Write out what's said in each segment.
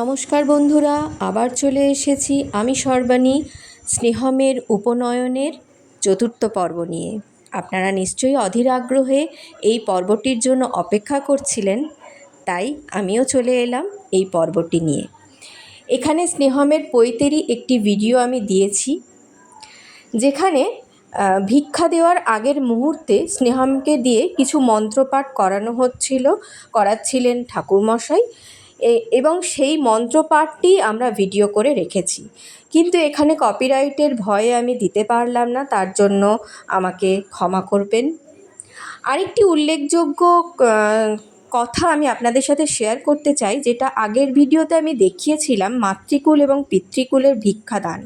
নমস্কার বন্ধুরা, আবার চলে এসেছি আমি সর্বাণী, স্নেহমের উপনয়নের চতুর্থ পর্ব নিয়ে। আপনারা নিশ্চয়ই অধীর আগ্রহে এই পর্বটির জন্য অপেক্ষা করছিলেন, তাই আমিও চলে এলাম এই পর্বটি নিয়ে। এখানে স্নেহমের পৈতেরই একটি ভিডিও আমি দিয়েছি, যেখানে ভিক্ষা দেওয়ার আগের মুহূর্তে স্নেহমকে দিয়ে কিছু মন্ত্রপাঠ করানো হচ্ছিল, করাচ্ছিলেন ঠাকুরমশাই। এবং সেই মন্ত্রপাঠটি আমরা ভিডিও করে রেখেছি। কিন্তু এখানে কপিরাইটের ভয়ে আমি দিতে পারলাম না, তার জন্য আমাকে ক্ষমা করবেন। আরেকটি উল্লেখযোগ্য কথা আমি আপনাদের সাথে শেয়ার করতে চাই, যেটা আগের ভিডিওতে আমি দেখিয়েছিলাম, মাতৃকুল এবং পিতৃকুলের ভিক্ষাদান।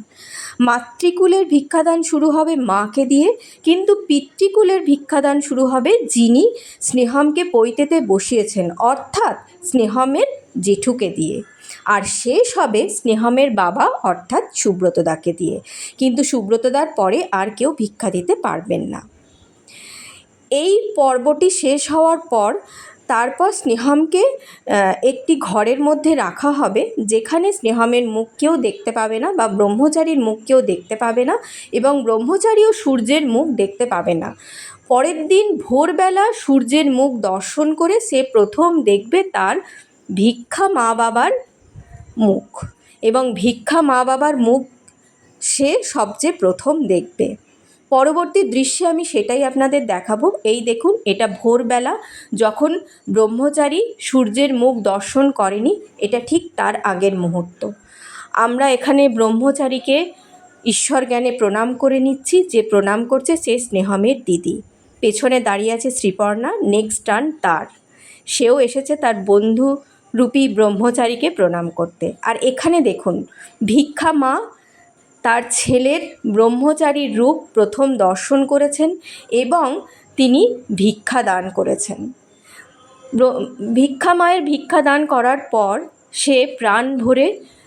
মাতৃকুলের ভিক্ষাদান শুরু হবে মাকে দিয়ে, কিন্তু পিতৃকুলের ভিক্ষাদান শুরু হবে যিনি স্নেহমকে পৈতেতে বসিয়েছেন। অর্থাৎ স্নেহমের জেঠুকে দিয়ে। আর শেষ হবে স্নেহমের বাবা, অর্থাৎ সুব্রতদাকে দিয়ে। কিন্তু সুব্রতদার পরে আর কেউ ভিক্ষা দিতে পারবেন না। এই পর্বটি শেষ হওয়ার পর তারপর স্নেহমকে একটি ঘরের মধ্যে রাখা হবে, যেখানে স্নেহমের মুখ কেউ দেখতে পাবে না বা ব্রহ্মচারীর মুখ কেউ দেখতে পাবে না এবং ব্রহ্মচারীও সূর্যের মুখ দেখতে পাবে না। পরের দিন ভোরবেলা সূর্যের মুখ দর্শন করে সে প্রথম দেখবে তার ভিক্ষা মা বাবার মুখ এবং ভিক্ষা মা বাবার মুখ সে সবচেয়ে প্রথম দেখবে। পরবর্তী দৃশ্যে আমি সেটাই আপনাদের দেখাবো। এই দেখুন, এটা ভোরবেলা যখন ব্রহ্মচারী সূর্যের মুখ দর্শন করেনি, এটা ঠিক তার আগের মুহূর্ত। আমরা এখানে ব্রহ্মচারীকে ঈশ্বর জ্ঞানে প্রণাম করে নিচ্ছি। যে প্রণাম করছে সে স্নেহমের দিদি। পেছনে দাঁড়িয়ে আছে শ্রীপর্ণা নেক্সট টার্ন তার। সেও এসেছে তার বন্ধু রূপী ব্রহ্মচারীকে প্রণাম করতে। আর এখানে দেখুন, ভিক্ষা মা তার ছেলের ব্রহ্মচারীর রূপ প্রথম দর্শন করেছেন এবং তিনি ভিক্ষা দান করেছেন। ভিক্ষা মায়ের ভিক্ষা দান করার পর সে প্রাণ ভরে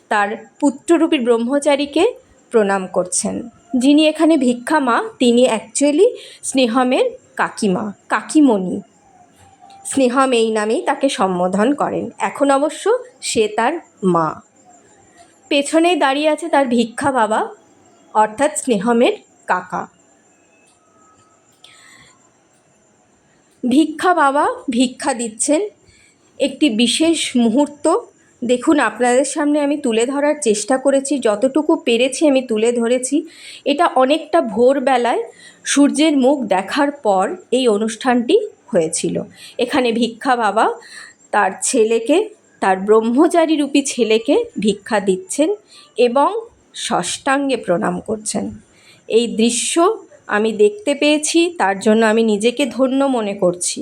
তার পুত্ররূপী ব্রহ্মচারীকে প্রণাম করছেন। যিনি এখানে ভিক্ষা মা, তিনি অ্যাকচুয়ালি স্নেহমের কাকিমা, কাকিমণি। স্নেহম এই নামেই তাকে সম্বোধন করেন। এখন অবশ্য সে তার মা। পেছনেই দাঁড়িয়ে আছে তার ভিক্ষা বাবা, অর্থাৎ স্নেহমের কাকা। ভিক্ষা বাবা ভিক্ষা দিচ্ছেন একটি বিশেষ মুহূর্ত। দেখুন, আপনাদের সামনে আমি তুলে ধরার চেষ্টা করেছি, যতটুকু পেরেছি আমি তুলে ধরেছি। এটা অনেকটা ভোরবেলায় সূর্যের মুখ দেখার পর এই অনুষ্ঠানটি হয়েছিল। এখানে ভিক্ষা বাবা তার ছেলেকে, তার ব্রহ্মচারী রূপী ছেলেকে ভিক্ষা দিচ্ছেন এবং ষষ্ঠাঙ্গে প্রণাম করছেন। এই দৃশ্য আমি দেখতে পেয়েছি, তার জন্য আমি নিজেকে ধন্য মনে করছি।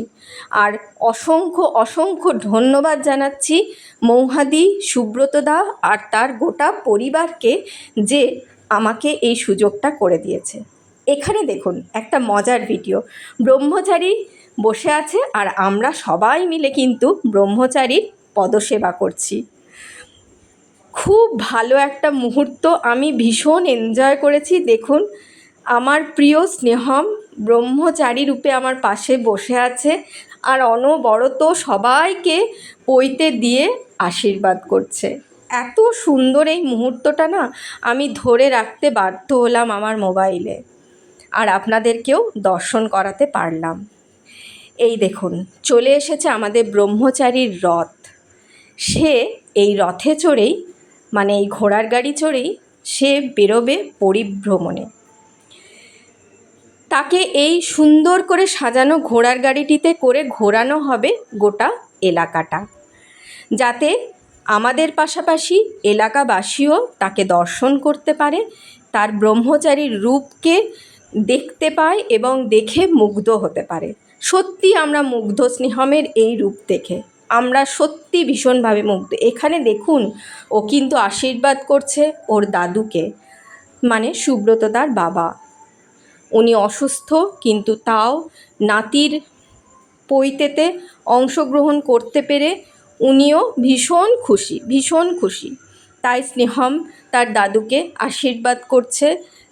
আর অসংখ্য অসংখ্য ধন্যবাদ জানাচ্ছি মৌহাদি সুব্রতদা আর তার গোটা পরিবারকে যে আমাকে এই সুযোগটা করে দিয়েছে। এখানে দেখুন একটা মজার ভিডিও। ব্রহ্মচারী বসে আছে আর আমরা সবাই মিলে কিন্তু ব্রহ্মচারীর পদসেবা করছি। খুব ভালো একটা মুহূর্ত, আমি ভীষণ এনজয় করেছি। দেখুন, আমার প্রিয় স্নেহম ব্রহ্মচারী রূপে আমার পাশে বসে আছে আর অনবরত সবাইকে পইতে দিয়ে আশীর্বাদ করছে। এত সুন্দর এই মুহূর্তটা না আমি ধরে রাখতে বাধ্য হলাম আমার মোবাইলে। আর আপনাদেরকেও দর্শন করাতে পারলাম। এই দেখুন, চলে এসেছে আমাদের ব্রহ্মচারীর রথ। সে এই রথে চড়েই মানে এই ঘোড়ার গাড়ি চড়েই, সে বেরোবে পরিভ্রমণে। তাকে এই সুন্দর করে সাজানো ঘোড়ার গাড়িটিতে করে ঘোরানো হবে গোটা এলাকাটা। যাতে আমাদের পাশাপাশি এলাকাবাসীও তাকে দর্শন করতে পারে, তার ব্রহ্মচারীর রূপকে দেখতে পায় এবং দেখে মুগ্ধ হতে পারে। সত্যি আমরা মুগ্ধ স্নেহমের এই রূপ দেখে। আমরা সত্যি ভীষণভাবে মুগ্ধ। এখানে দেখুন, ও কিন্তু আশীর্বাদ করছে ওর দাদুকে মানে সুব্রতদার বাবা। উনি অসুস্থ, কিন্তু তাও নাতির পৈতেতে অংশগ্রহণ করতে পেরে উনিও ভীষণ খুশি ভীষণ খুশি। তাই স্নেহম তার দাদুকে আশীর্বাদ করছে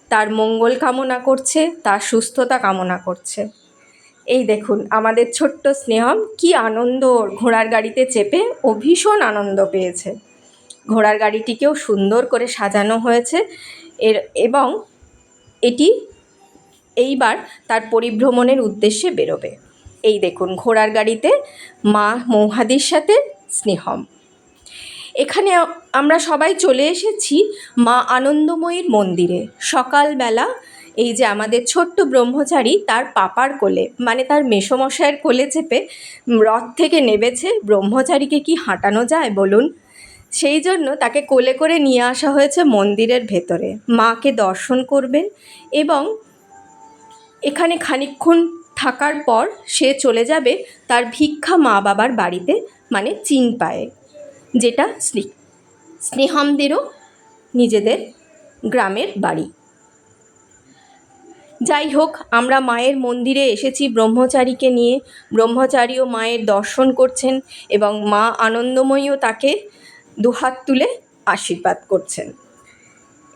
তার মঙ্গল কামনা করছে, তার সুস্থতা কামনা করছে। এই দেখুন, আমাদের ছোট্ট স্নেহম কি আনন্দ ঘোড়ার গাড়িতে চেপে ও ভীষণ আনন্দ পেয়েছে। ঘোড়ার গাড়িটিকেও সুন্দর করে সাজানো হয়েছে। এর, এবং এটি এইবার তার পরিভ্রমণের উদ্দেশ্যে বেরোবে। এই দেখুন, ঘোড়ার গাড়িতে মা মৌহাদির সাথে স্নেহম। এখানে আমরা সবাই চলে এসেছি মা আনন্দময়ীর মন্দিরে। সকালবেলা এই যে আমাদের ছোট্ট ব্রহ্মচারী তার পাপার কোলে মানে তার মেসোমশাইয়ের কোলে চেপে রথ থেকে নেবেছে ব্রহ্মচারীকে কি হাঁটানো যায় বলুন? সেই জন্য তাকে কোলে করে নিয়ে আসা হয়েছে মন্দিরের ভেতরে। মাকে দর্শন করবেন এবং এখানে খানিকক্ষণ থাকার পর সে চলে যাবে তার ভিক্ষা মা বাবার বাড়িতে মানে চিন পায়ে। যেটা স্নে, স্নেহামদেরও নিজেদের গ্রামের বাড়ি। যাই হোক, আমরা মায়ের মন্দিরে এসেছি, ব্রহ্মচারীকে নিয়ে। ব্রহ্মচারীও মায়ের দর্শন করছেন এবং মা আনন্দময়ীও তাকে দুহাত তুলে আশীর্বাদ করছেন।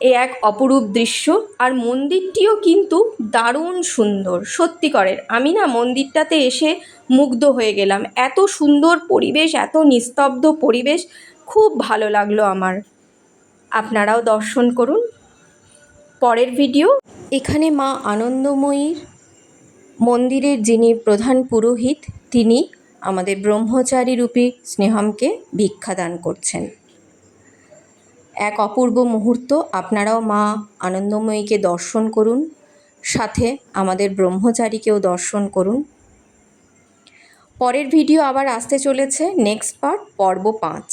এ এক অপরূপ দৃশ্য। আর মন্দিরটিও কিন্তু দারুণ সুন্দর। সত্যিকরের আমি না মন্দিরটাতে এসে মুগ্ধ হয়ে গেলাম। এত সুন্দর পরিবেশ, এত নিস্তব্ধ পরিবেশ, খুব ভালো লাগল আমার। আপনারাও দর্শন করুন। পরের ভিডিও। এখানে মা আনন্দময়ীর মন্দিরের যিনি প্রধান পুরোহিত, তিনি আমাদের ব্রহ্মচারী রূপী স্নেহমকে ভিক্ষাদান করছেন। এক অপূর্ব মুহূর্ত। আপনারাও মা আনন্দময়ীকে দর্শন করুন। সাথে আমাদের ব্রহ্মচারীকেও দর্শন করুন। পরের ভিডিও আবার আসতে চলেছে। নেক্সট পার্ট পর্ব পাঁচ।